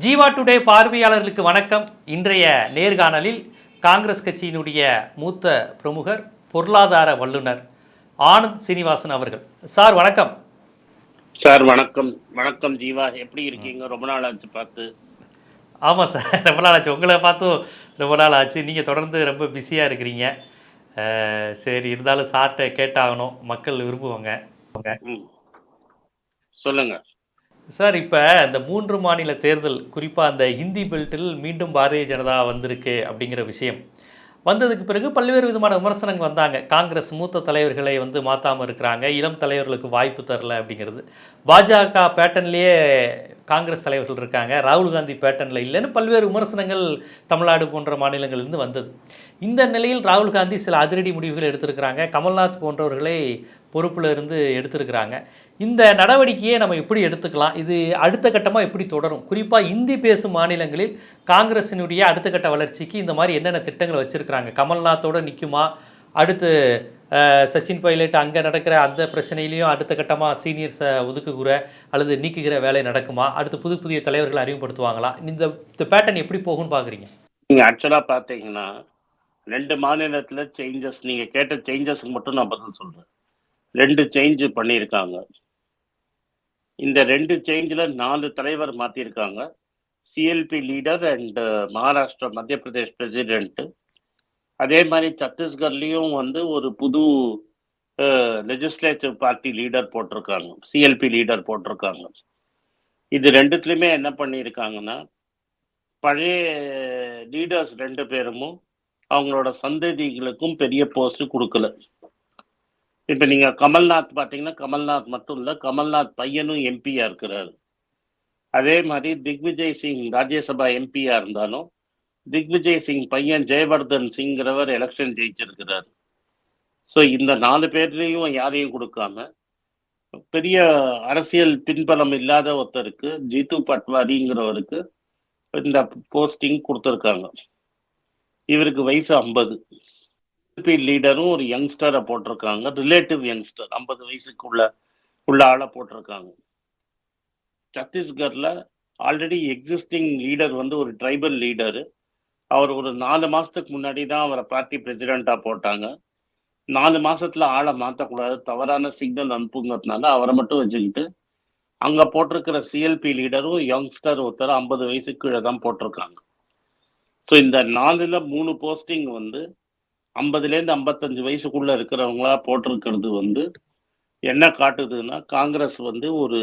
Jeeva today பார்வையாளர்களுக்கு வணக்கம். இன்றைய நேர்காணலில் காங்கிரஸ் கட்சியினுடைய மூத்த பிரமுகர் பொருளாதார வல்லுனர் ஆனந்த் சீனிவாசன் அவர்கள். சார் வணக்கம். சார் வணக்கம். வணக்கம் ஜீவா. எப்படி இருக்கீங்க? ரொம்ப நாள் ஆச்சு பார்த்து. ஆமாம் சார் ரொம்ப நாள் ஆச்சு. உங்களை பார்த்தும் ரொம்ப நாள் ஆச்சு. நீங்கள் தொடர்ந்து ரொம்ப பிஸியாக இருக்கிறீங்க. சரி இருந்தாலும் சார்கிட்ட கேட்டாகணும். மக்கள் விரும்புவாங்க. ம். சொல்லுங்க. சார் இப்போ இந்த மூன்று மாநில தேர்தல் குறிப்பாக அந்த ஹிந்தி பெல்ட்டில் மீண்டும் பாரதிய ஜனதா வந்திருக்கு அப்படிங்கிற விஷயம். வந்ததுக்கு பிறகு பல்வேறு விதமான விமர்சனங்கள் வந்தாங்க. காங்கிரஸ் மூத்த தலைவர்களை வந்து மாற்றாமல் இருக்கிறாங்க. இளம் தலைவர்களுக்கு வாய்ப்பு தரல அப்படிங்கிறது. பாஜக பேட்டர்ன்லேயே காங்கிரஸ் தலைவர்கள் இருக்காங்க. ராகுல் காந்தி பேட்டர்னில் இல்லைன்னு பல்வேறு விமர்சனங்கள் தமிழ்நாடு போன்ற மாநிலங்களிலிருந்து வந்தது. இந்த நிலையில் ராகுல் காந்தி சில அதிரடி முடிவுகள் எடுத்திருக்கிறாங்க. கமல்நாத் போன்றவர்களை பொறுப்பில் இருந்து எடுத்திருக்கிறாங்க. இந்த நடவடிக்கையை நம்ம எப்படி எடுத்துக்கலாம்? இது அடுத்த கட்டமாக எப்படி தொடரும்? குறிப்பாக இந்தி பேசும் மாநிலங்களில் காங்கிரசினுடைய அடுத்த கட்ட வளர்ச்சிக்கு இந்த மாதிரி என்னென்ன திட்டங்கள் வச்சுருக்கிறாங்க? கமல்நாத்தோட நிற்குமா அடுத்து சச்சின் பைலட் அங்கே நடக்கிற அந்த பிரச்சனையிலையும் அடுத்த கட்டமாக சீனியர்ஸை ஒதுக்குகிற அல்லது நீக்குகிற வேலை நடக்குமா? அடுத்து புது புதிய தலைவர்களை அறிமுகப்படுத்துவாங்களா? இந்த இந்த பேட்டர்ன் எப்படி போகும்னு பார்க்குறீங்க நீங்கள் ஆக்சுவலாக பார்த்தீங்கன்னா ரெண்டு மாநிலத்தில் சேஞ்சஸ் நீங்கள் கேட்ட சேஞ்சஸ்க்கு மட்டும் நான் பதில் சொல்கிறேன் ரெண்டு சேஞ்ச் பண்ணியிருக்காங்க. இந்த ரெண்டு சேஞ்சில் நாலு தலைவர் மாற்றியிருக்காங்க CLP leader and Maharashtra Madhya Pradesh president அதே மாதிரி சத்தீஸ்கர்லயும் வந்து ஒரு புது லெஜிஸ்லேட்டிவ் பார்ட்டி லீடர் போட்டிருக்காங்க. சிஎல்பி லீடர் போட்டிருக்காங்க. இது ரெண்டுத்துலையுமே என்ன பண்ணியிருக்காங்கன்னா பழைய லீடர்ஸ் ரெண்டு பேருமும் அவங்களோட சந்ததிகளுக்கும் பெரிய போஸ்ட் கொடுக்கல. இப்போ நீங்கள் கமல்நாத் பார்த்தீங்கன்னா கமல்நாத் மட்டும் இல்லை கமல்நாத் பையனும் எம்பியா இருக்கிறாரு. அதே மாதிரி திக்விஜய் சிங் ராஜ்யசபா எம்பியாக இருந்தாலும் திக்விஜய் சிங் பையன் ஜெயவர்தன் சிங்கிறவர் எலெக்ஷன் ஜெயிச்சிருக்கிறார். ஸோ இந்த நாலு பேர்லையும் யாரையும் கொடுக்காம பெரிய அரசியல் பின்பலம் இல்லாத ஒருத்தருக்கு ஜீது பட்வாரிங்கிறவருக்கு இந்த போஸ்டிங் கொடுத்துருக்காங்க. இவருக்கு வயசு ஐம்பது. லீடரும் ஒரு யங்ஸ்டரை போட்டிருக்காங்க. ரிலேட்டிவ் யங்ஸ்டர் ஐம்பது வயசுக்குள்ள உள்ள ஆளை போட்டிருக்காங்க. சத்தீஸ்கரில் ஆல்ரெடி எக்ஸிஸ்டிங் லீடர் வந்து ஒரு ட்ரைபல் லீடரு அவர் ஒரு நாலு மாசத்துக்கு முன்னாடி தான் அவரை பார்ட்டி பிரசிடென்டா போட்டாங்க. நாலு மாசத்துல ஆளை மாற்றக்கூடாது தவறான சிக்னல் அனுப்புங்கிறதுனால அவரை மட்டும் வச்சுக்கிட்டு அங்க போட்டிருக்கிற சிஎல்பி லீடரும் யங்ஸ்டர் ஒருத்தர் ஐம்பது வயசு கீழே தான் போட்டிருக்காங்க. ஸோ இந்த நாலுல மூணு போஸ்டிங் வந்து ஐம்பதுலேருந்து ஐம்பத்தஞ்சு வயசுக்குள்ள இருக்கிறவங்களா போட்டிருக்கிறது வந்து என்ன காட்டுதுன்னா காங்கிரஸ் வந்து ஒரு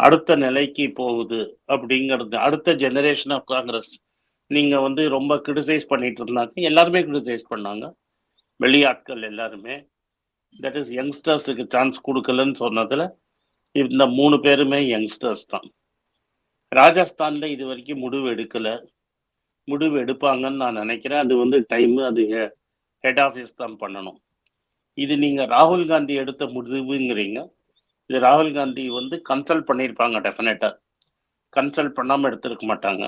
அடுத்த நிலைக்கு போகுது அப்படிங்கிறது அடுத்த ஜெனரேஷன் ஆஃப் காங்கிரஸ். நீங்கள் வந்து ரொம்ப கிரிட்டிசைஸ் பண்ணிட்டு இருந்தாங்க எல்லாருமே கிரிட்டிசைஸ் பண்ணாங்க. வெளியாட்கள் எல்லாருமே. தட் இஸ் யங்ஸ்டர்ஸுக்கு சான்ஸ் கொடுக்கலன்னு சொன்னதில் இந்த மூணு பேருமே யங்ஸ்டர்ஸ் தான். ராஜஸ்தானில் இது வரைக்கும் முடிவு எடுக்கலை. முடிவு எடுப்பாங்கன்னு நான் நினைக்கிறேன். அது வந்து டைம் அது ஹெட் ஆஃபீஸ் தான் பண்ணணும். இது நீங்கள் ராகுல் காந்தி எடுத்த முடிவுங்கிறீங்க. இது ராகுல் காந்தி வந்து கன்சல்ட் பண்ணியிருப்பாங்க டெஃபினட்டாக கன்சல்ட் பண்ணாமல் எடுத்திருக்க மாட்டாங்க.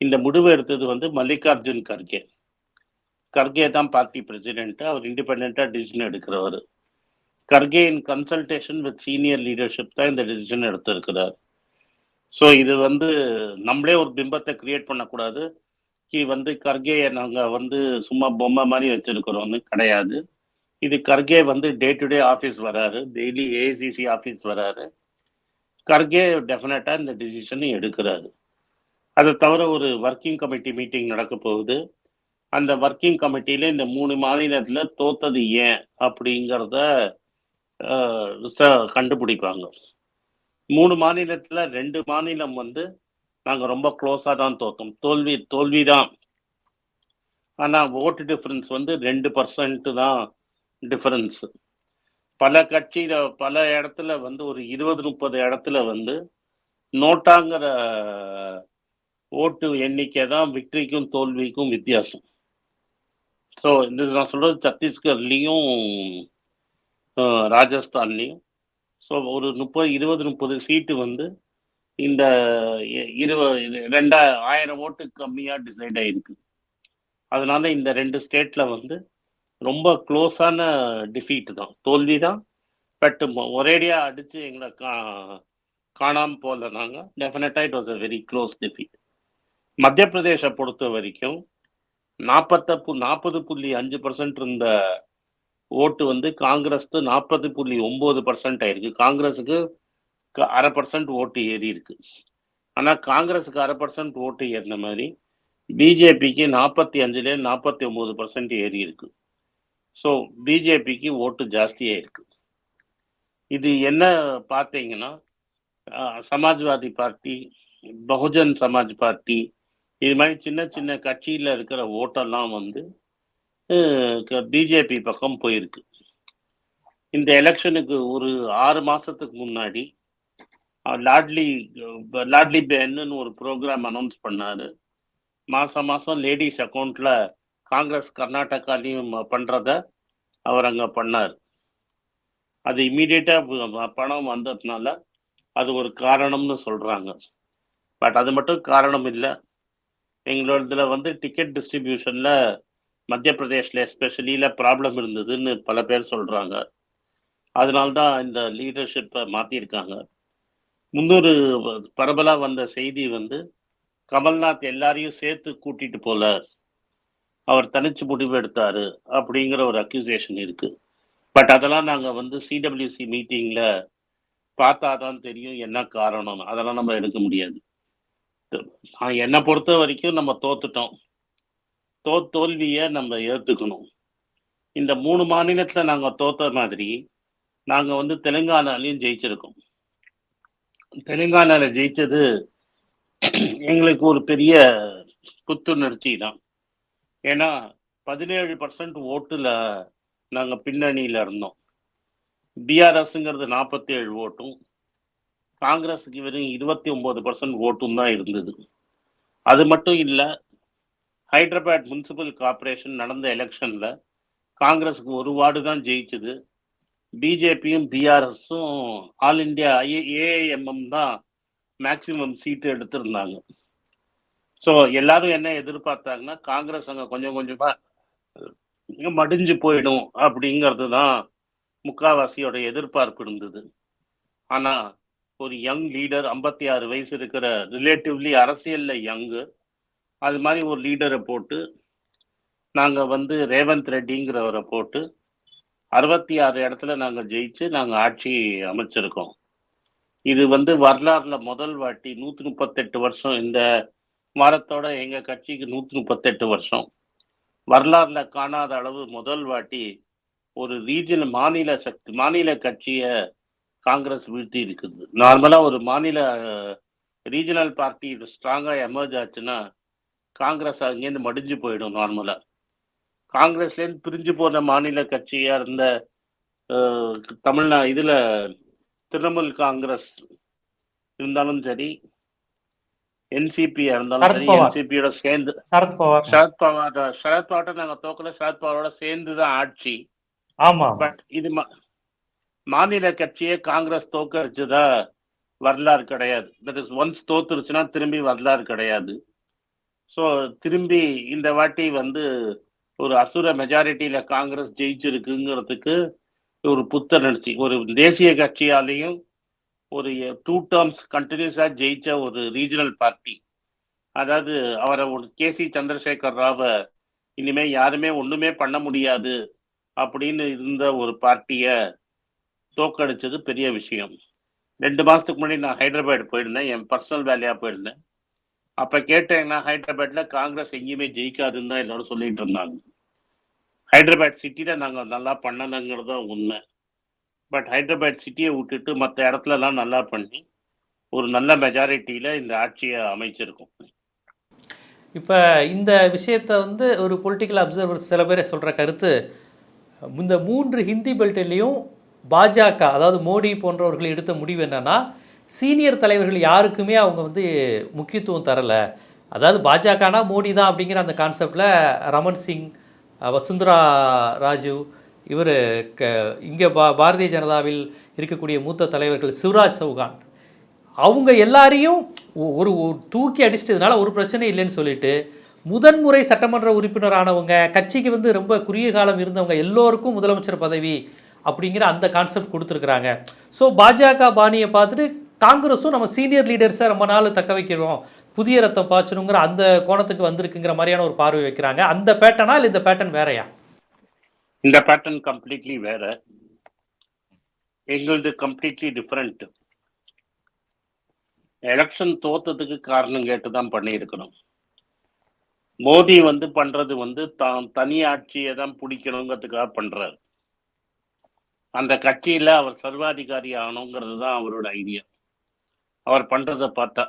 இந்த முடிவு எடுத்தது வந்து மல்லிகார்ஜுன் கர்கே. கர்கே தான் பார்ட்டி பிரசிடென்ட் அவர் independent decision எடுக்கிறவர். Kharge in consultation with senior leadership தான் இந்த டிசிஷன் எடுத்திருக்கிறார். ஸோ இது வந்து நம்மளே ஒரு பிம்பத்தை கிரியேட் பண்ணக்கூடாது. கி வந்து கர்கேயை நாங்கள் வந்து சும்மா பொம்மை மாதிரி வச்சிருக்கிறோம்னு கிடையாது. இது கர்கே வந்து டே டு டே ஆஃபீஸ் வராரு டெய்லி ஏசிசி ஆஃபீஸ் வராரு. கர்கே டெஃபினட்டாக இந்த டிசிஷனை எடுக்கிறாரு. அதை தவிர ஒரு ஒர்க்கிங் கமிட்டி மீட்டிங் நடக்க போகுது. அந்த ஒர்க்கிங் கமிட்டியில இந்த மூணு மாநிலத்தில் தோத்தது ஏன் அப்படிங்கிறத கண்டுபிடிப்பாங்க. மூணு மாநிலத்தில் ரெண்டு மாநிலம் வந்து நாங்கள் ரொம்ப க்ளோஸாக தான் தோத்தோம். தோல்வி தோல்வி தான் ஆனால் ஓட்டு டிஃப்ரென்ஸ் வந்து ரெண்டு பர்சன்ட் தான் டிஃபரன்ஸ் பல கட்சியில பல இடத்துல வந்து ஒரு இருபது முப்பது இடத்துல வந்து நோட்டாங்கிற ஓட்டு எண்ணிக்கை தான் விக்டரிக்கும் தோல்விக்கும் வித்தியாசம். ஸோ இந்த நான் சொல்கிறது சத்தீஸ்கர்லேயும் ராஜஸ்தான்லேயும். ஸோ ஒரு முப்பது இருபது முப்பது சீட்டு வந்து இந்த இருபது ரெண்டா ஆயிரம் ஓட்டு கம்மியாக டிசைட் ஆகிருக்கு அதனால இந்த ரெண்டு ஸ்டேட்டில் வந்து ரொம்ப க்ளோஸான டிஃபீட் தான். தோல்வி தான் பட் ஒரேடியாக அடித்து எங்களை கா காணாமல் போகலனாங்க. டெஃபினட்டாக it was a very close defeat Madhya Pradesh பொறுத்த வரைக்கும் நாற்பத்த பு நாற்பது புள்ளி அஞ்சு பர்சன்ட் இருந்த ஓட்டு வந்து காங்கிரஸ்க்கு நாற்பது புள்ளி ஒம்பது பர்சன்ட் ஆயிருக்கு. காங்கிரஸுக்கு க- அரை பர்சன்ட் ஓட்டு ஏறி இருக்கு. ஆனால் காங்கிரஸுக்கு அரை பர்சன்ட் ஓட்டு ஏறின மாதிரி பிஜேபிக்கு நாற்பத்தி அஞ்சுல நாற்பத்தி ஒம்பது பர்சன்ட் ஏறி இருக்கு. ஸோ பிஜேபிக்கு ஓட்டு ஜாஸ்தியாக இருக்கு. இது என்ன பார்த்தீங்கன்னா சமாஜ்வாதி பார்ட்டி பகுஜன் சமாஜ் பார்ட்டி இது மாதிரி சின்ன சின்ன கட்சியில் இருக்கிற ஓட்டெல்லாம் வந்து பிஜேபி பக்கம் போயிருக்கு. இந்த எலெக்ஷனுக்கு ஒரு ஆறு மாதத்துக்கு முன்னாடி லாட்லி லாட்லி பேன்னு ஒரு ப்ரோக்ராம் அனௌன்ஸ் பண்ணாரு. மாதம் மாதம் லேடிஸ் அக்கௌண்ட்டில் காங்கிரஸ் கர்நாடகாலையும் பண்ணுறத அவர் அங்கே பண்ணார். அது இம்மீடியட்டாக பணம் வந்ததுனால அது ஒரு காரணம்னு சொல்கிறாங்க பட் அது மட்டும் காரணம் இல்லை. எங்களோடதுல வந்து டிக்கெட் டிஸ்ட்ரிபியூஷன்ல மத்திய பிரதேஷ்ல எஸ்பெஷலியில் ப்ராப்ளம் இருந்ததுன்னு பல பேர் சொல்றாங்க. அதனால்தான் இந்த லீடர்ஷிப்பை மாற்றிருக்காங்க முன்னொரு பரபலாக வந்த செய்தி வந்து கமல்நாத் எல்லாரையும் சேர்த்து கூட்டிட்டு போல அவர் தனிச்சு முடிவு எடுத்தாரு அப்படிங்கிற ஒரு அக்யூசேஷன் இருக்கு. பட் அதெல்லாம் நாங்கள் வந்து சிடபிள்யூசி மீட்டிங்கில் பார்த்தா தான் தெரியும் என்ன காரணம் அதெல்லாம் நம்ம எடுக்க முடியாது. என்னை பொறுத்த வரைக்கும் நம்ம தோத்துட்டோம். தோ தோல்வியை நம்ம ஏற்றுக்கணும் இந்த மூணு மாநிலத்தில் நாங்கள் தோத்த மாதிரி நாங்கள் வந்து தெலுங்கானாலையும் ஜெயிச்சிருக்கோம். தெலுங்கானால ஜெயிச்சது எங்களுக்கு ஒரு பெரிய புத்துணர்ச்சி தான். ஏன்னா பதினேழு பர்சன்ட் ஓட்டுல நாங்கள் பின்னணியில இருந்தோம். பிஆர்எஸ்ங்கிறது நாற்பத்தி ஏழு ஓட்டும். காங்கிரஸுக்கு வெறும் இருபத்தி ஒன்பது பர்சன்ட் ஓட்டும் தான் இருந்தது. அது மட்டும் இல்லை ஹைதராபாத் முனிசிபல் கார்ப்பரேஷன் நடந்த எலெக்ஷனில் காங்கிரஸுக்கு ஒரு வார்டு தான் ஜெயிச்சது. பிஜேபியும் பிஆர்எஸும் ஆல் இந்தியா ஏஐஎம்எம் தான் மேக்சிமம் சீட்டு எடுத்திருந்தாங்க. ஸோ எல்லாரும் என்ன எதிர்பார்த்தாங்கன்னா காங்கிரஸ் அங்கே கொஞ்சம் கொஞ்சமாக மடிஞ்சு போயிடும் அப்படிங்கிறது தான் முக்காவாசியோட எதிர்பார்ப்பு இருந்தது. ஆனால் ஒரு யங் லீடர் ஐம்பத்தி ஆறு வயசு இருக்கிற ரிலேட்டிவ்லி அரசியலில் யங்கு அது மாதிரி ஒரு லீடரை போட்டு நாங்கள் வந்து ரேவந்த் ரெட்டிங்கிறவரை போட்டு அறுபத்தி ஆறு இடத்துல நாங்கள் ஜெயிச்சு நாங்கள் ஆட்சி அமைச்சிருக்கோம். இது வந்து வரலாறுல முதல் வாட்டி நூற்றி முப்பத்தெட்டு வருஷம் இந்த வாரத்தோட எங்கள் கட்சிக்கு நூற்றி முப்பத்தெட்டு வருஷம். வரலாறுல காணாத அளவு முதல் வாட்டி ஒரு ரீஜன் மாநில சக்தி மாநில கட்சியை காங்கிரஸ் வீழ்த்தி இருக்குது. நார்மலா ஒரு மாநில ரீஜனல் பார்ட்டி ஸ்ட்ராங்கா எமர்ஜ் ஆச்சுன்னா காங்கிரஸ் அங்கேருந்து மடிஞ்சு போயிடும் நார்மலா காங்கிரஸ்லேருந்து பிரிஞ்சு போன மாநில கட்சியா இருந்த தமிழ்நா இதுல திரிணாமுல் காங்கிரஸ் இருந்தாலும் சரி என்சிபியா இருந்தாலும் சரி. என்சிபியோட சேர்ந்து சரத்பவார் சரத்பவார் சரத்பவார்ட்ட நாங்க தோக்கல சரத்பவாரோட சேர்ந்து தான் ஆட்சி. ஆமா பட் இது மாநில கட்சியை காங்கிரஸ் தோக்கடிச்சதா வரலாறு கிடையாது. தட் இஸ் ஒன்ஸ் தோத்துருச்சுன்னா திரும்பி வரலாறு கிடையாது. ஸோ திரும்பி இந்த வாட்டி வந்து ஒரு அசுர மெஜாரிட்டியில காங்கிரஸ் ஜெயிச்சிருக்குங்கிறதுக்கு ஒரு புத்துணர்ச்சி. ஒரு தேசிய கட்சியாலையும் ஒரு டூ டேர்ம்ஸ் கண்டினியூஸாக ஜெயிச்ச ஒரு ரீஜனல் பார்ட்டி அதாவது அவரை ஒரு கே சி சந்திரசேகர் ராவை இனிமேல் யாருமே ஒன்றுமே பண்ண முடியாது அப்படின்னு இருந்த ஒரு பார்ட்டியை தோக்கடிச்சது பெரிய விஷயம். ரெண்டு மாதத்துக்கு முன்னாடி நான் ஹைதராபாத் போயிருந்தேன். என் பர்சனல் வேலையாக போயிருந்தேன். அப்போ கேட்டேன் நான் ஹைதராபாத்தில் காங்கிரஸ் எங்கேயுமே ஜெயிக்காதுன்னு தான் எல்லாரும் சொல்லிட்டு இருந்தாங்க. ஹைதராபாத் சிட்டியில் நாங்கள் நல்லா பண்ணணுங்கிறது தான் உண்மை. பட் ஹைதராபாத் சிட்டியை விட்டுட்டு மற்ற இடத்துலலாம் நல்லா பண்ணி ஒரு நல்ல மெஜாரிட்டியில் இந்த ஆட்சியை அமைச்சிருக்கோம். இப்போ இந்த விஷயத்தை வந்து ஒரு பொலிட்டிக்கல் அப்சர்வர்ஸ் சில பேரை சொல்கிற கருத்து இந்த மூன்று ஹிந்தி பெல்ட்லேயும் பாஜக அதாவது மோடி போன்றவர்கள் எடுத்த முடிவு என்னென்னா சீனியர் தலைவர்கள் யாருக்குமே அவங்க வந்து முக்கியத்துவம் தரலை. அதாவது பாஜகனா மோடி தான் அப்படிங்கிற அந்த கான்செப்டில் ரமன் சிங் வசுந்தரா ராஜு இவர் க இங்கே பா பாரதிய ஜனதாவில் இருக்கக்கூடிய மூத்த தலைவர்கள் சிவராஜ் சௌகான். அவங்க எல்லாரையும் ஒ- ஒரு ஒரு தூக்கி அடிச்சிட்டதுனால ஒரு பிரச்சனை இல்லைன்னு சொல்லிட்டு முதன்முறை சட்டமன்ற உறுப்பினரானவங்க கட்சிக்கு வந்து ரொம்ப குறுகிய காலம் இருந்தவங்க எல்லோருக்கும் முதலமைச்சர் பதவி அப்படிங்கிற அந்த கான்செப்ட் கொடுத்துருக்குறாங்க. ஸோ பாஜக பாணியை பார்த்துட்டு காங்கிரஸும் நம்ம சீனியர் லீடர்ஸை ரொம்ப நாள் தக்க வைக்கிறோம். புதிய ரத்தம் பாய்ச்சணுங்கிற அந்த கோணத்துக்கு வந்திருக்குங்கிற மாதிரியான ஒரு பார்வை வைக்கிறாங்க. அந்த பேட்டர்னா இல்லை இந்த பேட்டர்ன் வேறயா? இந்த பேட்டர்ன் கம்ப்ளீட்லி வேற. எங்களுது கம்ப்ளீட்லி டிஃப்ரெண்ட் எலெக்ஷன் தோத்ததுக்கு காரணம் கேட்டு தான் பண்ணியிருக்கணும். மோடி வந்து பண்றது வந்து தான் தனி ஆட்சியை தான் பிடிக்கணுங்கிறதுக்காக பண்றாரு. அந்த கட்சியில அவர் சர்வாதிகாரி ஆகணுங்கிறது தான் அவரோட ஐடியா அவர் பண்றதை பார்த்தா.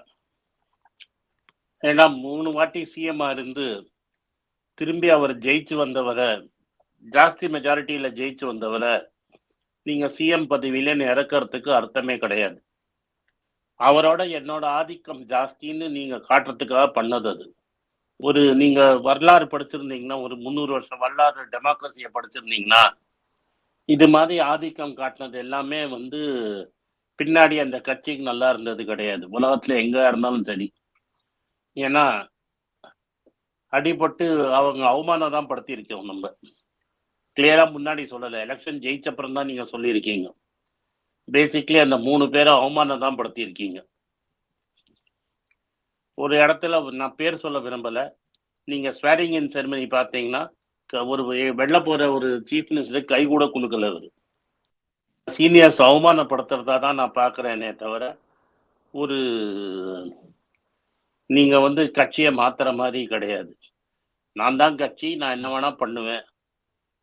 ஏன்னா மூணு வாட்டி சிஎம்ஆ இருந்து திரும்பி அவர் ஜெயிச்சு வந்தவரை ஜாஸ்தி மெஜாரிட்டியில ஜெயிச்சு வந்தவரை நீங்க சிஎம் பதவியில இறக்கறதுக்கு அர்த்தமே கிடையாது. அவரோட என்னோட ஆதிக்கம் ஜாஸ்தின்னு நீங்க காட்டுறதுக்காக பண்ணது அது. ஒரு நீங்க வரலாறு படிச்சிருந்தீங்கன்னா ஒரு முந்நூறு வருஷம் வரலாறு டெமோக்ரஸியை படிச்சிருந்தீங்கன்னா இது மாதிரி ஆதிக்கம் காட்டினது எல்லாமே வந்து பின்னாடி அந்த கட்சிக்கு நல்லா இருந்தது கிடையாது. உலகத்துல எங்க இருந்தாலும் சரி. ஏன்னா அடிபட்டு அவங்க அவமானம் தான் படுத்தியிருக்கோம் நம்ம. கிளியரா முன்னாடி சொல்லலை. எலெக்ஷன் ஜெயிச்சப்புறம் தான் நீங்க சொல்லியிருக்கீங்க. பேசிக்லி அந்த மூணு பேரை அவமானம் தான் படுத்தியிருக்கீங்க. ஒரு இடத்துல நான் பேர் சொல்ல விரும்பல. நீங்க ஸ்வேரிங் இன் செரிமனி பார்த்தீங்கன்னா ஒரு வெள்ள போற ஒரு சீஃப் மினிஸ்டர் கை கூட குலுக்கல அவர். சீனியர்ஸ் அவமானப்படுத்துறதா தான் நான் பார்க்குறேனே தவிர ஒரு நீங்க வந்து கட்சியை மாத்துற மாதிரி கிடையாது. நான் தான் கட்சி நான் என்ன வேணா பண்ணுவேன்.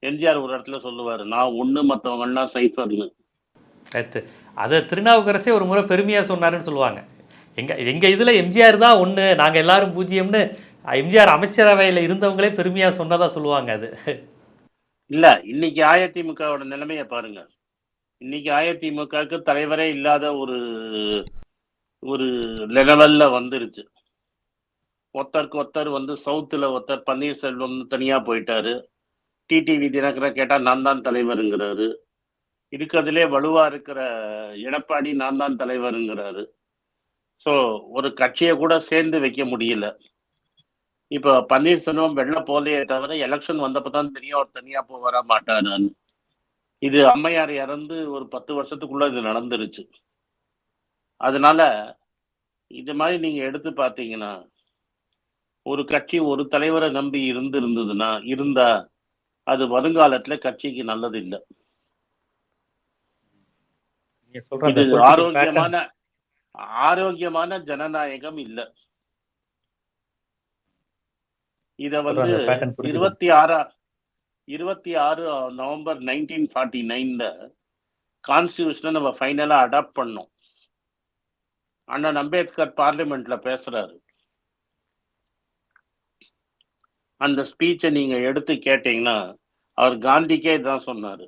எம்ஜிஆர் ஒரு இடத்துல சொல்லுவார் நான் ஒன்று மத்தவங்கலாம் சைஃபர்னு. அடுத்து அதை திருநாவுக்கரசே ஒரு முறை பெருமையாக சொன்னாருன்னு சொல்லுவாங்க. எங்கள் எங்கள் இதில் எம்ஜிஆர் தான் ஒன்று நாங்கள் எல்லாரும் பூஜ்ஜியம்னு எம்ஜிஆர் அமைச்சரவையில் இருந்தவங்களே பெருமையாக சொன்னதாக சொல்லுவாங்க அது. இல்லை இன்னைக்கு அதிமுகவோட நிலைமையை பாருங்க. இன்னைக்கு அதிமுகவுக்கு தலைவரே இல்லாத ஒரு ஒரு லெவலில் வந்துருச்சு. ஒருத்தருக்கு ஒருத்தர் வந்து சவுத்தில் ஒருத்தர் பன்னீர்செல்வம் தனியாக போயிட்டாரு. டிடிவி தினகரன் கேட்டால் நான் தான் தலைவருங்கிறாரு. இருக்கிறதுலே வலுவாக இருக்கிற எடப்பாடி நான் தான் தலைவருங்கிறாரு. ஸோ ஒரு கட்சியை கூட சேர்ந்து வைக்க முடியல. இப்போ பன்னீர்செல்வம் வெளில போலையே தவிர எலெக்ஷன் வந்தப்போ தான் தெரியும் அவர் தனியா போக வர மாட்டாருன்னு இது அம்மையார் இறந்து ஒரு பத்து வருஷத்துக்குள்ள இது நடந்துருச்சு. அதனால இது மாதிரி நீங்க எடுத்து பார்த்தீங்கன்னா ஒரு கட்சி ஒரு தலைவரை நம்பி இருந்து இருந்ததுன்னா இருந்தா அது வருங்காலத்துல கட்சிக்கு நல்லது இல்லை ஆரோக்கியமான ஆரோக்கியமான ஜனநாயகம் இல்ல. இத வந்து இருபத்தி ஆறா இருபத்தி ஆறு நவம்பர் நைன்டீன் ஃபார்ட்டி நைன்ல கான்ஸ்டியூஷனை நம்ம ஃபைனலா அடாப்ட் பண்ணோம். அண்ணன் அம்பேத்கர் பார்லிமெண்ட்ல பேசுறாரு. அந்த ஸ்பீச்சை நீங்க எடுத்து கேட்டீங்கன்னா அவர் காந்திக்கே தான் சொன்னாரு.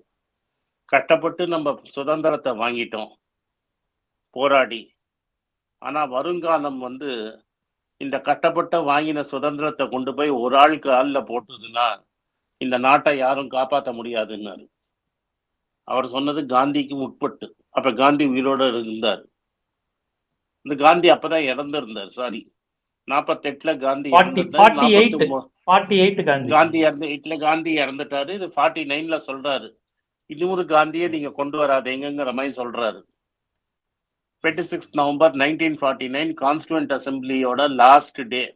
கஷ்டப்பட்டு நம்ம சுதந்திரத்தை வாங்கிட்டோம். போராடி. ஆனா வருங்காலம் வந்து இந்த கஷ்டப்பட்ட வாங்கின சுதந்திரத்தை கொண்டு போய் ஒரு ஆள் காலில் போட்டுதுன்னா இந்த நாட்டை யாரும் காப்பாற்ற முடியாதுன்னாரு. அவர் சொன்னது காந்திக்கு உட்பட்டு. அப்ப காந்தி உயிரோட இருந்தார். இந்த காந்தி அப்பதான் இறந்திருந்தார் சாரி நாற்பத்தெட்டுல காந்தி இறந்திருந்தார். 48. 49 ஃபார்ட்டி எயிட் காந்தி. காந்தி இறந்து எட்டுல காந்தி இறந்துட்டாரு. இது ஃபார்ட்டி நைன்ல சொல்றாரு. இன்னொரு காந்தியை நீங்க கொண்டு வராதீங்கிற மாதிரி சொல்றாரு. Twenty six November nineteen forty nine constituent அசம்பிளியோட last day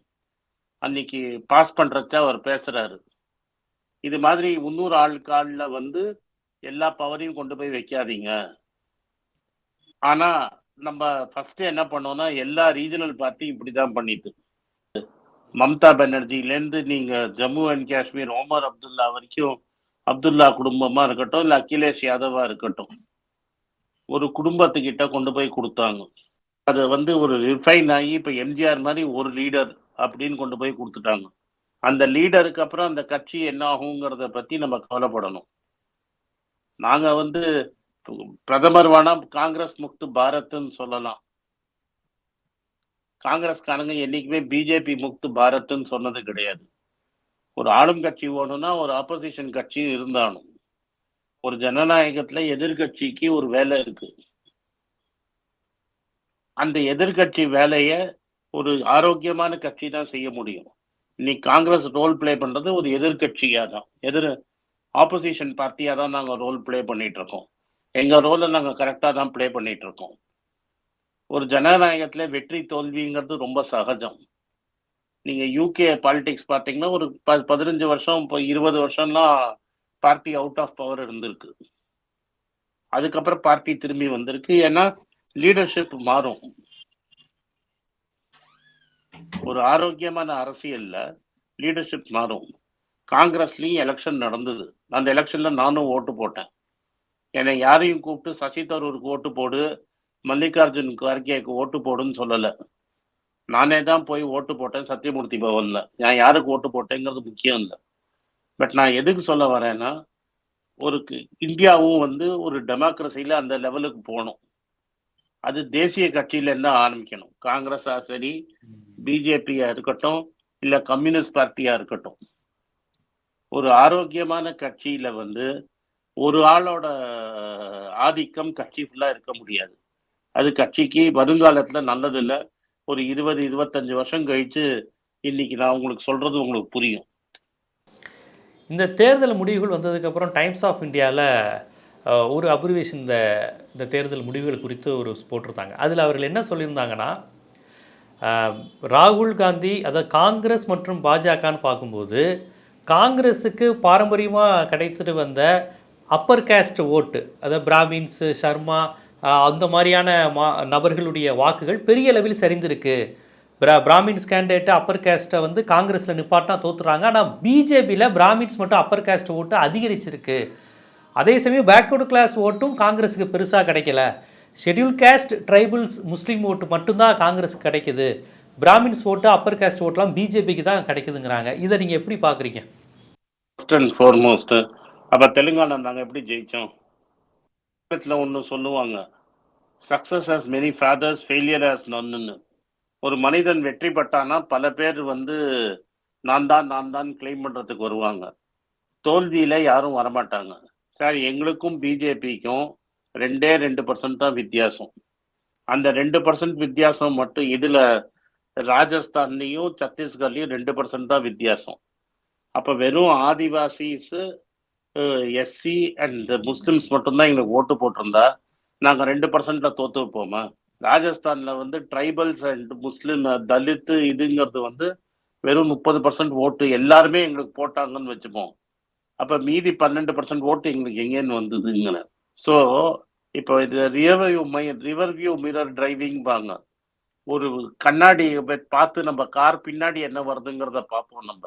அன்னைக்கு பாஸ் பண்ணுறச்ச அவர் பேசுறாரு. இது மாதிரி முந்நூறு ஆள் வந்து எல்லா பவரையும் கொண்டு போய் வைக்காதீங்க. ஆனா நம்ம ஃபர்ஸ்ட் என்ன பண்ணோம்னா எல்லா ரீஜனல் பார்ட்டியும் இப்படிதான் பண்ணிட்டு. மம்தா பானர்ஜிலேருந்து நீங்க ஜம்மு அண்ட் காஷ்மீர் ஓமர் அப்துல்லா வரைக்கும் அப்துல்லா குடும்பமா இருக்கட்டும் இல்ல அகிலேஷ் யாதவாக இருக்கட்டும். ஒரு குடும்பத்துக்கிட்ட கொண்டு போய் கொடுத்தாங்க. அது வந்து ஒரு ரிஃபைன் ஆகி இப்ப எம்ஜிஆர் மாதிரி ஒரு லீடர் அப்படின்னு கொண்டு போய் கொடுத்துட்டாங்க. அந்த லீடருக்கு அப்புறம் அந்த கட்சி என்ன ஆகுங்கிறத பத்தி நம்ம கவலைப்படணும். நாங்க வந்து பிரதமர் வேணா காங்கிரஸ் முக்து பாரத்ன்னு சொல்லலாம். காங்கிரஸ்காரங்க என்னைக்குமே பிஜேபி முக்து பாரத்ன்னு சொன்னது கிடையாது. ஒரு ஆளும் கட்சி வேணும்னா ஒரு ஆப்போசிஷன் கட்சியும் இருந்தாலும் ஒரு ஜனநாயகத்துல எதிர்கட்சிக்கு ஒரு வேலை இருக்கு. அந்த எதிர்கட்சி வேலையை ஒரு ஆரோக்கியமான கட்சி தான் செய்ய முடியும். இன்னைக்கு காங்கிரஸ் ரோல் ப்ளே பண்றது ஒரு எதிர்கட்சியா தான் எதிர் ஆப்போசிஷன் பார்ட்டியா தான் நாங்க ரோல் ப்ளே பண்ணிட்டு இருக்கோம் எங்க ரோலை நாங்க கரெக்டா தான் பிளே பண்ணிட்டு இருக்கோம் ஒரு ஜனநாயகத்துல வெற்றி தோல்விங்கிறது ரொம்ப சகஜம். நீங்க யூகே பாலிடிக்ஸ் பார்த்தீங்கன்னா ஒரு ப பதினஞ்சு வருஷம் இப்போ இருபது வருஷம்லாம் பார்ட்டி அவுட் ஆஃப் பவர் இருந்திருக்கு. அதுக்கப்புறம் பார்ட்டி திரும்பி வந்திருக்கு. ஏன்னா லீடர்ஷிப் மாறும். ஒரு ஆரோக்கியமான அரசியல்ல லீடர்ஷிப் மாறும். காங்கிரஸ்லயும் எலெக்ஷன் நடந்தது. அந்த எலெக்ஷன்ல நானும் ஓட்டு போட்டேன். என்னை யாரையும் கூப்பிட்டு சசி தரூருக்கு ஓட்டு போடு மல்லிகார்ஜுன் கார்கேக்கு ஓட்டு போடுன்னு சொல்லல. நானே தான் போய் ஓட்டு போட்டேன் சத்தியமூர்த்தி பவன்ல. நான் யாருக்கு ஓட்டு போட்டேங்கிறது முக்கியம் இல்லை. பட் நான் எதுக்கு சொல்ல வரேன்னா ஒரு இந்தியாவும் வந்து ஒரு டெமோக்ரஸியில அந்த லெவலுக்கு போகணும். அது தேசிய கட்சியில இருந்து ஆரம்பிக்கணும். காங்கிரஸா சரி பிஜேபியா இருக்கட்டும் இல்ல கம்யூனிஸ்ட் பார்ட்டியா இருக்கட்டும். ஒரு ஆரோக்கியமான கட்சியில வந்து ஒரு ஆளோட ஆதிக்கம் கட்சி ஃபுல்லா இருக்க முடியாது. அது கட்சிக்கு வருங்காலத்துல நல்லது இல்ல ஒரு இருபது இருபத்தஞ்சு வருஷம் கழிச்சு இன்னைக்கு நான் உங்களுக்கு சொல்றது உங்களுக்கு புரியும். இந்த தேர்தல் முடிவுகள் வந்ததுக்கப்புறம் டைம்ஸ் ஆஃப் இந்தியாவில் ஒரு அப்ரிவேஷன் இந்த இந்த தேர்தல் முடிவுகள் குறித்து ஒரு போட்டிருந்தாங்க. அதில் அவர்கள் என்ன சொல்லியிருந்தாங்கன்னா ராகுல் காந்தி அதாவது காங்கிரஸ் மற்றும் பாஜகன்னு பார்க்கும்போது காங்கிரஸுக்கு பாரம்பரியமாக கிடைத்துட்டு வந்த அப்பர் கேஸ்ட் ஓட்டு அதாவது பிராமின்ஸு சர்மா அந்த மாதிரியான மா நபர்களுடைய வாக்குகள் பெரிய அளவில் சரிந்திருக்கு. பிராமின்ஸ் கேண்டிடேட்டு அப்பர் கேஸ்ட்டை வந்து காங்கிரஸில் நிப்பாட்டினா தோத்துறாங்க. ஆனால் பிஜேபியில் பிராமின்ஸ் மட்டும் அப்பர் கேஸ்ட் ஓட்டு அதிகரிச்சிருக்கு. அதே சமயம் பேக்வர்டு கிளாஸ் ஓட்டும் காங்கிரஸுக்கு பெருசாக கிடைக்கல. ஷெட்யூல் கேஸ்ட் ட்ரைபிள்ஸ் முஸ்லீம் ஓட்டு மட்டும்தான் காங்கிரஸுக்கு கிடைக்குது. பிராமின்ஸ் ஓட்டு அப்பர் கேஸ்ட் ஓட்டெலாம் பிஜேபிக்கு தான் கிடைக்குதுங்கிறாங்க. இதை நீங்கள் எப்படி பார்க்குறீங்க ஃபர்ஸ்ட் அண்ட் ஃபார்மோஸ்ட் அப்போ தெலுங்கானா நாங்கள் எப்படி ஜெயித்தோம் ஒன்று சொல்லுவாங்க. Success has many fathers failure has none ஒரு மனிதன் வெற்றி பெற்றானா பல பேர் வந்து நான் தான் நான் தான் கிளைம் பண்றதுக்கு வருவாங்க. தோல்வியில யாரும் வரமாட்டாங்க. சார் எங்களுக்கும் பிஜேபிக்கும் ரெண்டே ரெண்டு பர்சன்ட் தான் வித்தியாசம். அந்த ரெண்டு பர்சன்ட் வித்தியாசம் மட்டும் இதுல ராஜஸ்தான்லேயும் சத்தீஸ்கர்லேயும் ரெண்டு பர்சன்ட் தான் வித்தியாசம். அப்ப வெறும் ஆதிவாசிஸ் எஸ்சி அண்ட் முஸ்லிம்ஸ் மட்டும்தான் எங்களுக்கு ஓட்டு போட்டிருந்தா நாங்கள் ரெண்டு பர்சன்ட்ல தோத்து வைப்போமா ராஜஸ்தான்ல வந்து ட்ரைபல்ஸ் அண்ட் முஸ்லிம் தலித்து இதுங்கிறது வந்து வெறும் முப்பது பர்சன்ட் ஓட்டு எல்லாருமே எங்களுக்கு போட்டாங்கன்னு வச்சுப்போம். அப்ப மீதி பன்னெண்டு பர்சன்ட் ஓட்டு எங்களுக்கு எங்கேன்னு வந்ததுங்கிற. ஸோ இப்போ இது rearview my rearview mirror driving பாங்க. ஒரு கண்ணாடி பார்த்து நம்ம கார் பின்னாடி என்ன வருதுங்கிறத பார்ப்போம் நம்ம.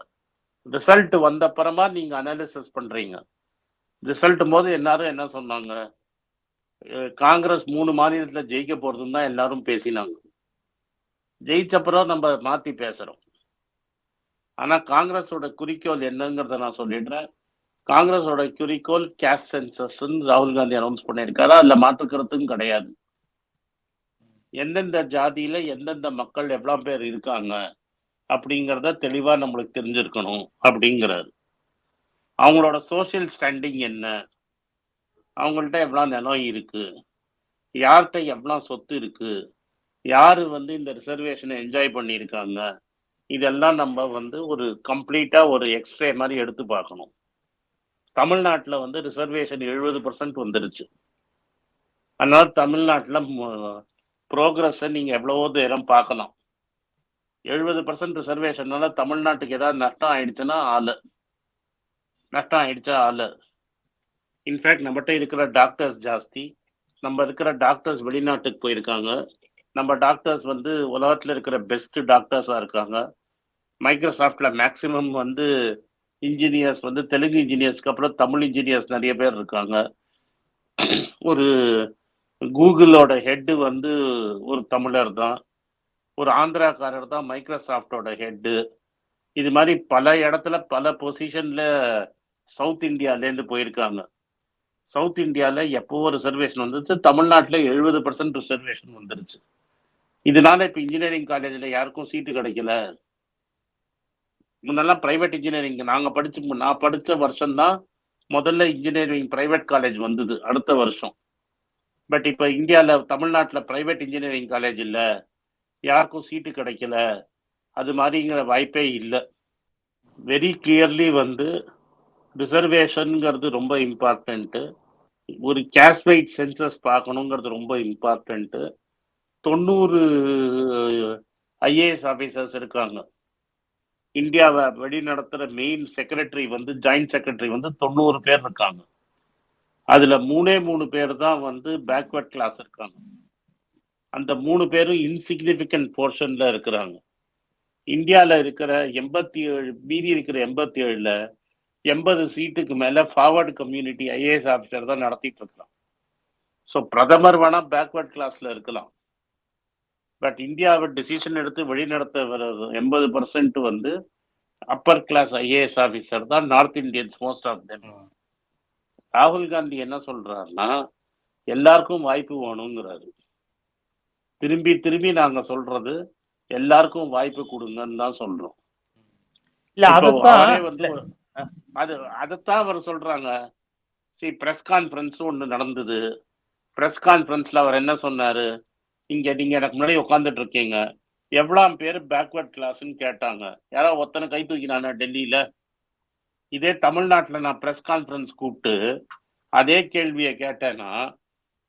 ரிசல்ட் வந்த அப்புறமா நீங்க அனாலிசிஸ் பண்றீங்க. ரிசல்ட் போது எல்லாரும் என்ன சொன்னாங்க? காங்கிரஸ் மூணு மாநிலத்தில் ஜெயிக்க போகிறதுன்னு தான் எல்லாரும் பேசினாங்க. ஜெயிச்சப்புறம் நம்ம மாற்றி பேசுறோம். ஆனா காங்கிரஸோட குறிக்கோள் என்னங்கிறத நான் சொல்லிடுறேன். காங்கிரஸோட குறிக்கோள் கேஷ் சென்சஸ்ன்னு ராகுல் காந்தி அனௌன்ஸ் பண்ணியிருக்காரு. அதில் மாற்றுக்கிறதுக்கும் கிடையாது. எந்தெந்த ஜாதியில எந்தெந்த மக்கள் எவ்வளோ பேர் இருக்காங்க அப்படிங்கிறத தெளிவாக நம்மளுக்கு தெரிஞ்சிருக்கணும் அப்படிங்கிறாரு. அவங்களோட சோசியல் ஸ்டாண்டிங் என்ன? அவங்கள்ட்ட எவ்வளோ நிலம் இருக்குது யார்கிட்ட எவ்வளோ சொத்து இருக்குது யார் வந்து இந்த ரிசர்வேஷனை என்ஜாய் பண்ணியிருக்காங்க? இதெல்லாம் நம்ம வந்து ஒரு கம்ப்ளீட்டாக ஒரு எக்ஸ்ரே மாதிரி எடுத்து பார்க்கணும். தமிழ்நாட்டில் வந்து ரிசர்வேஷன் எழுபது பர்சன்ட் வந்துருச்சு. அதனால் தமிழ்நாட்டில் ப்ரோக்ரஸை நீங்கள் எவ்வளவோ தூரம் பார்க்கலாம். எழுபது பர்சன்ட் ரிசர்வேஷன்னால தமிழ்நாட்டுக்கு ஏதாவது நஷ்டம் ஆயிடுச்சுன்னா ஆளு. நஷ்டம் ஆயிடுச்சா ஆளு. இன்ஃபேக்ட் நம்மகிட்ட இருக்கிற டாக்டர்ஸ் ஜாஸ்தி. நம்ம இருக்கிற டாக்டர்ஸ் வெளிநாட்டுக்கு போயிருக்காங்க. நம்ம டாக்டர்ஸ் வந்து உலகத்தில் இருக்கிற பெஸ்ட் டாக்டர்ஸாக இருக்காங்க. மைக்ரோசாஃப்டில் மேக்ஸிமம் வந்து இன்ஜினியர்ஸ் வந்து தெலுங்கு இன்ஜினியர்ஸ்க்கு அப்புறம் தமிழ் இன்ஜினியர்ஸ் நிறைய பேர் இருக்காங்க. ஒரு கூகுளோட ஹெட்டு வந்து ஒரு தமிழர் தான். ஒரு ஆந்திராக்காரர் தான் மைக்ரோசாஃப்டோட ஹெட்டு இது மாதிரி பல இடத்துல பல பொசிஷனில் சவுத் இந்தியாலேருந்து போயிருக்காங்க. சவுத் இந்தியாவில் எப்போ ரிசர்வேஷன் வந்துச்சு? தமிழ்நாட்டில் எழுபது பர்சன்ட் ரிசர்வேஷன் வந்துருச்சு. இதனால இப்போ இன்ஜினியரிங் காலேஜில் யாருக்கும் சீட்டு கிடைக்கல. முன்னெல்லாம் ப்ரைவேட் இன்ஜினியரிங் நாங்கள் படிச்சு நான் படித்த வருஷம்தான் முதல்ல இன்ஜினியரிங் ப்ரைவேட் காலேஜ் வந்தது அடுத்த வருஷம். பட் இப்போ இந்தியாவில் தமிழ்நாட்டில் ப்ரைவேட் இன்ஜினியரிங் காலேஜ் இல்லை. யாருக்கும் சீட்டு கிடைக்கல. அது மாதிரிங்கிற வாய்ப்பே இல்லை. வெரி கிளியர்லி வந்து ரிசர்வேஷனுங்கிறது ரொம்ப இம்பார்ட்டண்ட்டு ஒரு கேஸ்வைட் சென்சஸ் பார்க்கணுங்கிறது ரொம்ப இம்பார்ட்டண்ட்டு தொண்ணூறு uh, ஐஏஎஸ் ஆஃபீஸர்ஸ் இருக்காங்க. இந்தியாவை வழி மெயின் செக்ரட்டரி வந்து ஜாயிண்ட் செக்ரட்டரி வந்து தொண்ணூறு பேர் இருக்காங்க. அதில் மூணே மூணு பேர் தான் வந்து பேக்வர்ட் கிளாஸ் இருக்காங்க. அந்த மூணு பேரும் இன்சிக்னிஃபிகண்ட் போர்ஷனில் இருக்கிறாங்க. இந்தியாவில் இருக்கிற எண்பத்தி ஏழு மீதி இருக்கிற எண்பத்தி ஏழில் எண்பது சீட்டுக்கு மேல ஃபார்வர்டு கம்யூனிட்டி ஐஏஎஸ் ஆஃபீஸர் தான் நடத்திட்டு இருக்கலாம். ஸோ பிரதமர் வேணா பேக்வர்ட் கிளாஸ்ல இருக்கலாம். பட் இந்தியாவை டிசிஷன் எடுத்து வழிநடத்த வர்றது எண்பது பர்சன்ட் வந்து அப்பர் கிளாஸ் ஐஏஎஸ் ஆஃபீஸர் தான் north Indians most of them ராகுல் காந்தி என்ன சொல்றாருன்னா எல்லாருக்கும் வாய்ப்பு வேணுங்கிறாரு. திரும்பி திரும்பி நாங்க சொல்றது எல்லாருக்கும் வாய்ப்பு கொடுங்கன்னு தான் சொல்றோம். இல்ல இப்போ அதுதான் அது அதைத்தான் அவர் சொல்றாங்க. சரி பிரஸ் கான்ஃபரன்ஸ் ஒன்று நடந்தது. பிரஸ் கான்ஃபரன்ஸில் அவர் என்ன சொன்னாரு? இங்க நீங்க எனக்கு முன்னாடி உட்காந்துட்டு இருக்கீங்க. எவ்வளோ பேர் பேக்வர்ட் கிளாஸ்ன்னு கேட்டாங்க. யாரோ ஒத்தனை கை தூக்கினானா டெல்லியில. இதே தமிழ்நாட்டில் நான் பிரஸ் கான்ஃபரன்ஸ் கூப்பிட்டு அதே கேள்வியை கேட்டேன்னா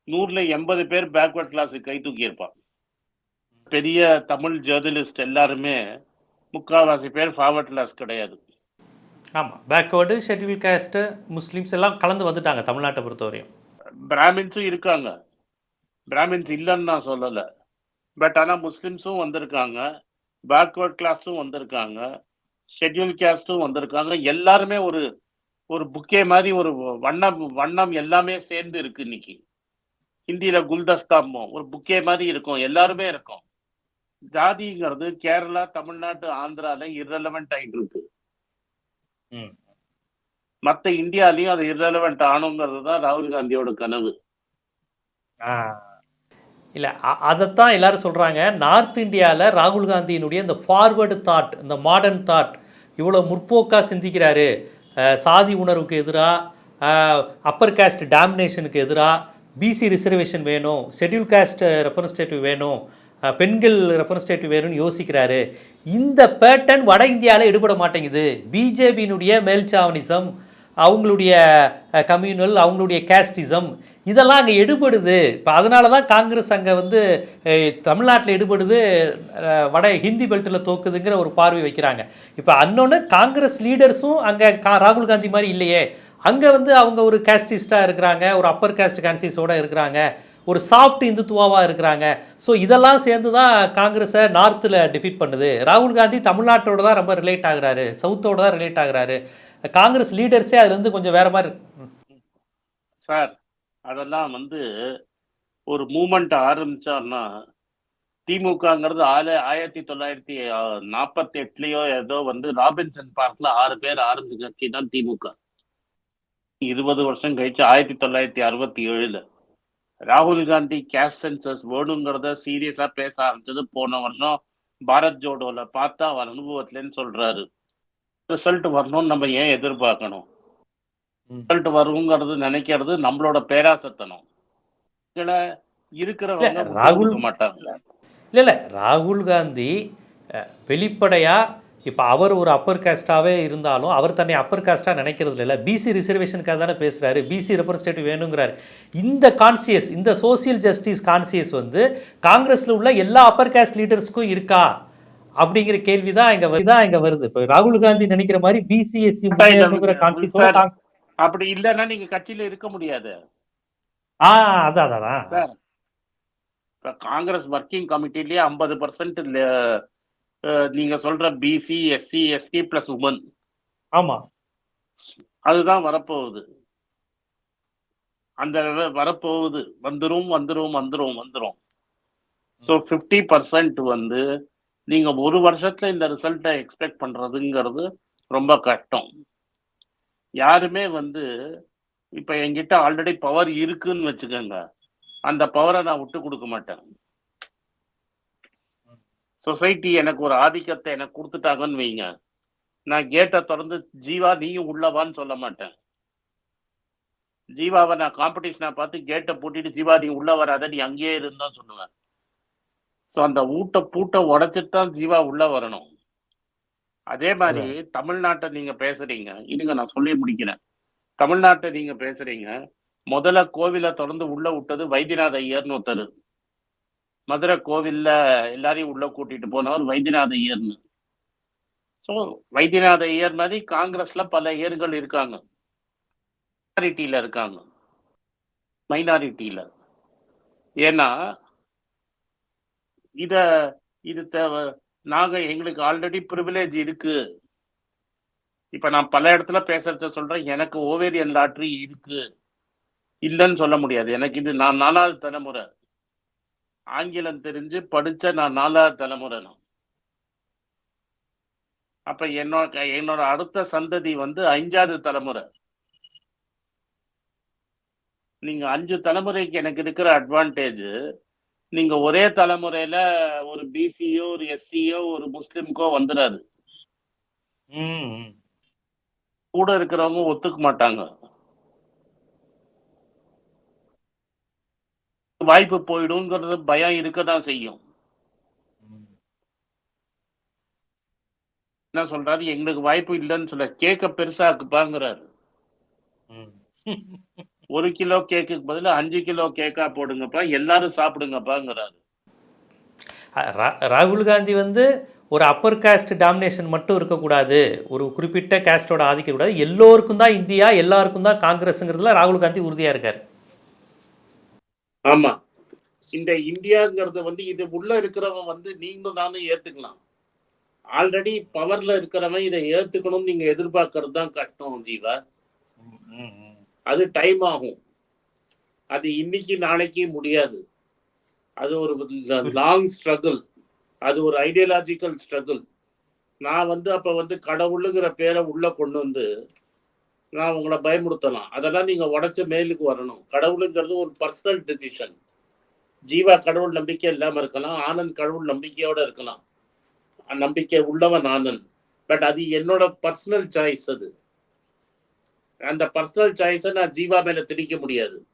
நூறுல எண்பது பேர் பேக்வர்ட் கிளாஸுக்கு கை தூக்கி இருப்பான் பெரிய தமிழ் ஜேர்னலிஸ்ட் எல்லாருமே முக்கால்வாசி பேர் ஃபார்வர்ட் கிளாஸ் கிடையாது. ஆமாம் பேக்வேர்டு ஷெட்யூல் கேஸ்ட்டு முஸ்லீம்ஸ் எல்லாம் கலந்து வந்துட்டாங்க தமிழ்நாட்டை பொறுத்தவரையும். பிராமின்ஸும் இருக்காங்க. பிராமின்ஸ் இல்லைன்னு நான் சொல்லலை. பட் ஆனால் முஸ்லீம்ஸும் வந்திருக்காங்க. பேக்வேர்ட் கிளாஸும் வந்திருக்காங்க. ஷெட்யூல் கேஸ்ட்டும் வந்திருக்காங்க. எல்லாருமே ஒரு ஒரு புக்கே மாதிரி ஒரு வண்ணம் வண்ணம் எல்லாமே சேர்ந்து இருக்கு இன்னைக்கு. ஹிந்தியில் குல்தஸ்தாமோ ஒரு புக்கே மாதிரி இருக்கும். எல்லாருமே இருக்கும். ஜாதிங்கிறது கேரளா தமிழ்நாட்டு ஆந்திரால இரலவெண்ட் ஆகிட்டு இருக்கு. மற்ற இந்தியாலையும் அது இரலவெண்ட் ஆனுங்கிறது தான் ராகுல் காந்தியோட கனவு. இல்லை அதைத்தான் எல்லாரும் சொல்கிறாங்க நார்த் இந்தியாவில் ராகுல் காந்தியினுடைய இந்த ஃபார்வர்டு தாட் இந்த மாடர்ன் தாட் இவ்வளோ முற்போக்காக சிந்திக்கிறாரு. சாதி உணர்வுக்கு எதிராக அப்பர் காஸ்ட் டாமினேஷனுக்கு எதிராக பிசி ரிசர்வேஷன் வேணும் ஷெட்யூல் காஸ்ட் ரெப்ரசன்டேட்டிவ் வேணும் பெண்கள் ரெப்ரசன்டேட்டிவ் வேணும்னு யோசிக்கிறாரு. இந்த பேட்டன் வட இந்தியாவில் எடுபட மாட்டேங்குது. பிஜேபியினுடைய மேல்சாவனிசம் அவங்களுடைய கம்யூனல் அவங்களுடைய கேஸ்டிசம் இதெல்லாம் அங்கே எடுபடுது. இப்போ அதனால தான் காங்கிரஸ் அங்கே வந்து தமிழ்நாட்டில் எடுபடுது வட ஹிந்தி பெல்ட்டில் தோக்குதுங்கிற ஒரு பார்வை வைக்கிறாங்க. இப்போ அன்னொன்று காங்கிரஸ் லீடர்ஸும் அங்கே கா ராகுல் காந்தி மாதிரி இல்லையே. அங்கே வந்து அவங்க ஒரு கேஸ்டிஸ்டாக இருக்கிறாங்க ஒரு அப்பர் கேஸ்ட் கான்சியஸோடு இருக்கிறாங்க. ஒரு சாஃப்ட் இந்துத்துவாவாக இருக்கிறாங்க. ஸோ இதெல்லாம் சேர்ந்து தான் காங்கிரஸை நார்த்தில் டிஃபீட் பண்ணுது. ராகுல் காந்தி தமிழ்நாட்டோட தான் ரொம்ப ரிலேட் ஆகுறாரு. சவுத்தோட தான் ரிலேட் ஆகுறாரு. காங்கிரஸ் லீடர்ஸே அதுலேருந்து கொஞ்சம் வேற மாதிரி சார் அதெல்லாம் வந்து ஒரு மூமெண்ட் ஆரம்பிச்சார்னா திமுகங்கிறது ஆல ஆயிரத்தி தொள்ளாயிரத்தி நாற்பத்தி எட்டுலயோ ஏதோ வந்து ராபின்சன் பார்க்ல ஆறு பேர் ஆரம்பிச்ச கட்சி தான் திமுக. இருபது வருஷம் கழிச்சு ஆயிரத்தி தொள்ளாயிரத்தி அறுபத்தி ஏழுல. ராகுல் காந்தி கேஷ் சென்சஸ் வேணுங்கிறத சீரியஸா பேச ஆரம்பிச்சது போன வருஷம் பாரத் ஜோடோல பார்த்தா அவர் அனுபவத்துலன்னு சொல்றாரு. ரிசல்ட் வரணும்னு நம்ம ஏன் எதிர்பார்க்கணும். ரிசல்ட் வருங்கிறது நினைக்கிறது நம்மளோட பேராசத்தனம். இருக்கிறவங்க மாட்டாங்க. இல்லை இல்லை ராகுல் காந்தி வெளிப்படையாக இப்போ அவர் ஒரு அப்பர் காஸ்டாகவே இருந்தாலும் அவர் தன்னை அப்பர் காஸ்ட்டாக நினைக்கிறது இல்லை பிசி ரிசர்வேஷனுக்காக தானே பேசுகிறாரு பிசி ரெப்ரஸன்டேட்டிவ் வேணுங்கிறாரு. இந்த கான்சியஸ் இந்த சோசியல் ஜஸ்டிஸ் கான்சியஸ் வந்து காங்கிரஸில் உள்ள எல்லா அப்பர் காஸ்ட் லீடர்ஸ்க்கும் இருக்கா? அப்படிங்கிற கேள்வி தான் இங்கே வருது தான் இங்கே வருது. இப்போ ராகுல் காந்தி நினைக்கிற மாதிரி பிசிஎஸ்சி அப்படி இல்லைன்னா நீங்க கட்சியில இருக்க முடியாது. ஆ அதான் அதான் காங்கிரஸ் ஒர்க்கிங் கமிட்டிலேயே ஐம்பது பர்சன்ட் நீங்க சொல்ற BC SC ST plus women ஆமாம் அதுதான் வரப்போகுது. அந்த வரப்போகுது. வந்துரும் வந்துரும் வந்துரும் வந்துரும். ஸோ ஃபிஃப்டி பர்சன்ட் வந்து நீங்க ஒரு வருஷத்துல இந்த ரிசல்ட்டை எக்ஸ்பெக்ட் பண்றதுங்கிறது ரொம்ப கஷ்டம். யாருமே வந்து இப்ப என்கிட்ட ஆல்ரெடி பவர் இருக்குன்னு வச்சுக்கோங்க. அந்த பவரை நான் விட்டு கொடுக்க மாட்டேன். சொசைட்டி எனக்கு ஒரு ஆதிக்கத்தை எனக்கு கொடுத்துட்டாங்கன்னு வைங்க. நான் கேட்டை திறந்து ஜீவா நீயும் உள்ளவான்னு சொல்ல மாட்டேன். ஜீவாவை நான் காம்படிஷனா பார்த்து கேட்டை பூட்டிட்டு ஜீவா நீ உள்ள வராத நீ அங்கேயே இருந்தா சொல்லுவேன். ஸோ அந்த ஊட்ட பூட்டை உடைச்சிட்டு தான் ஜீவா உள்ள வரணும். அதே மாதிரி தமிழ்நாட்டை நீங்க பேசுறீங்க. இருங்க நான் சொல்லி முடிக்கிறேன். தமிழ்நாட்டை நீங்க பேசுறீங்க. முதல்ல கோவிலை திறந்து உள்ள விட்டது வைத்தியநாத ஐயர்னு ஒருத்தர். மதுரை கோவில்ல எல்லாரையும் உள்ள கூட்டிட்டு போனவர் வைத்தியநாத ஐயர்னு. ஸோ வைத்தியநாத ஐயர் மாதிரி காங்கிரஸ்ல பல ஐயர்கள் இருக்காங்க. மைனாரிட்டியில இருக்காங்க. மைனாரிட்டியில ஏன்னா இத இது தேவை நாங்க எங்களுக்கு ஆல்ரெடி ப்ரிவிலேஜ் இருக்கு. இப்ப நான் பல இடத்துல பேசுறத சொல்றேன். எனக்கு ஓவேரியன் லாட்ரி இருக்கு. இல்லைன்னு சொல்ல முடியாது. எனக்கு இது நான் நாலாவது தலைமுறை. ஆங்கிலம் தெரிஞ்சு படிச்ச நான் நாலாவது தலைமுறை நான். அப்ப என்னோட என்னோட அடுத்த சந்ததி வந்து அஞ்சாவது தலைமுறை. நீங்க அஞ்சு தலைமுறைக்கு எனக்கு இருக்கிற அட்வான்டேஜ் நீங்க ஒரே தலைமுறையில ஒரு பிசியோ ஒரு எஸ்சியோ ஒரு முஸ்லிம்க்கோ வந்துடாது. கூட இருக்கிறவங்க ஒத்துக்க மாட்டாங்க. வாய்ப்பு போயிடும்ங்கிறது பயம் இருக்க தான் செய்யும். என்ன சொல்றாரு? எங்களுக்கு வாய்ப்பு இல்லைன்னு சொல்ல கேக்க பெருசாக்குப்பாங்கிறாரு ஒரு கிலோ கேக்குக்கு பதிலா அஞ்சு கிலோ கேக்கா போடுங்கப்பா எல்லாரும் சாப்பிடுங்கப்பாங்கிறாரு. ரா- ராகுல் காந்தி வந்து ஒரு அப்பர் காஸ்ட் டாமினேஷன் மட்டும் இருக்கக்கூடாது. ஒரு குறிப்பிட்ட காஸ்டோட ஆதிக்கக்கூடாது எல்லோருக்கும் தான் இந்தியா எல்லாருக்கும் தான் காங்கிரஸுங்கிறதுல ராகுல் காந்தி உறுதியாக இருக்கார். ஆமா. இந்த இந்தியாங்கிறது வந்து இது உள்ள இருக்கிறவன் வந்து நீங்களும் நானும் ஏத்துக்கலாம். ஆல்ரெடி பவர்ல இருக்கிறவன் இதை ஏத்துக்கணும்னு நீங்க எதிர்பார்க்கறது தான் கஷ்டம் ஜீவா. அது டைம் ஆகும். அது இன்னைக்கு நாளைக்கு முடியாது. அது ஒரு லாங் ஸ்ட்ரகிள் அது ஒரு ஐடியாலஜிக்கல் ஸ்ட்ரகிள் நான் வந்து அப்ப வந்து கடவுளுங்கிற பேரை உள்ள கொண்டு வந்து நான் உங்களை பயமுறுத்தலாம். அதெல்லாம் நீங்க உடச்ச மேலுக்கு வரணும். கடவுளுங்கிறது ஒரு பர்சனல் டெசிஷன் ஜீவா கடவுள் நம்பிக்கை இல்லாம இருக்கலாம். ஆனந்த் கடவுள் நம்பிக்கையோட இருக்கலாம். நம்பிக்கை உள்ளவன் ஆனந்த். பட் அது என்னோட பர்சனல் சாய்ஸ் அது. அந்த பர்சனல் சாய்ஸை நான் ஜீவா மேல திணிக்க முடியாது.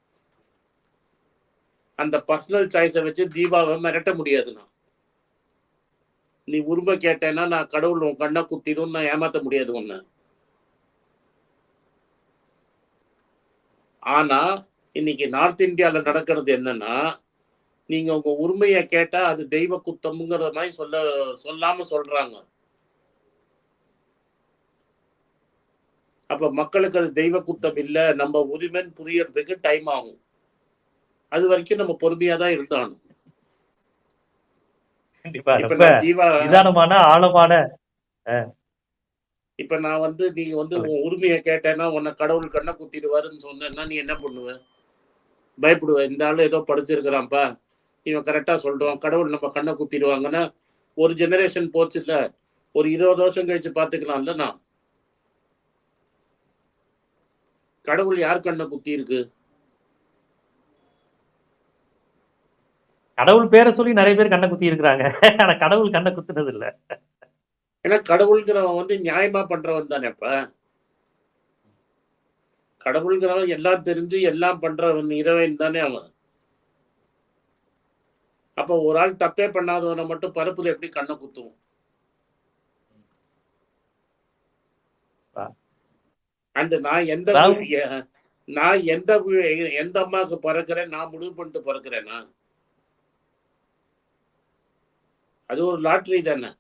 அந்த பர்சனல் சாய்ஸை வச்சு ஜீவாவை மிரட்ட முடியாது நான். நீ உரிமை கேட்டேன்னா நான் கடவுள் உன் கண்ணை குத்திடும் நான் ஏமாத்த முடியாது உன்னை. ஆனா இன்னைக்கு நார்த் இந்தியால நடக்கிறது என்னன்னா நீங்க உங்க உரிமையை கேட்டா அது தெய்வ குத்தம்ங்கிற மாதிரி சொல்ல சொல்லாம சொல்றாங்க. அப்ப மக்களுக்கு அது தெய்வ குத்தம் இல்ல நம்ம உரிமைன்னு புரியறதுக்கு டைம் ஆகும். அது வரைக்கும் நம்ம பொறுமையா தான் இருந்தாலும் கண்டிப்பா. ஆழமான இப்ப நான் வந்து நீங்க வந்து உன் உரிமையை கேட்டேன்னா உன்னை கடவுள் கண்ணை குத்திடுவாருன்னு சொன்னேன்னா நீ என்ன பண்ணுவ? பயப்படுவ. இந்த ஆளு ஏதோ படிச்சிருக்கிறான்ப்பா. இவன் கரெக்டா சொல்றான். கடவுள் நம்ம கண்ணை குத்திடுவாங்கன்னா ஒரு ஜெனரேஷன் போச்சு இல்ல ஒரு இருபது வருஷம் கழிச்சு பாத்துக்கலாம்ல நான்? கடவுள் யார் கண்ணை குத்தி இருக்கு கடவுள் பேரை சொல்லி நிறைய பேர் கண்ணை குத்தி இருக்கிறாங்க ஆனா கடவுள் கண்ணை குத்துனது இல்ல ஏன்னா கடவுள்ங்கிறவன் வந்து நியாயமா பண்றவன் தானேப்ப கடவுள்ங்கிறவன் எல்லாம் தெரிஞ்சு எல்லாம் பண்றவன் இறைவன் தானே அவன். அப்ப ஒரு ஆள் தப்பே பண்ணாதவனை மட்டும் பருப்புல எப்படி கண்ணை குத்துவோம். அண்ட் நான் எந்த நான் எந்த எந்த அம்மாவுக்கு பிறக்கிறேன்? நான் முடிவு பண்ணிட்டு பிறக்கிறேனா? அது ஒரு லாட்டரி தானே.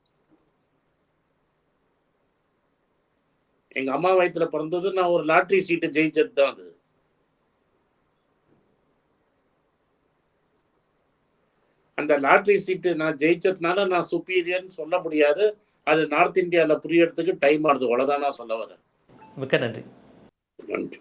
எங்க அம்மா வயித்துல பிறந்தது நான் ஒரு லாட்டரி சீட்டு ஜெயிச்சது தான் அது. அந்த லாட்டரி சீட்டு நான் ஜெயிச்சதுனால நான் சுப்பீரியர்னு சொல்ல முடியாது. அது நார்த் இந்தியால புரியறதுக்கு டைம் ஆகுது அவ்வளவுதான் நான் சொல்ல வரேன். மிக்க நன்றி. நன்றி.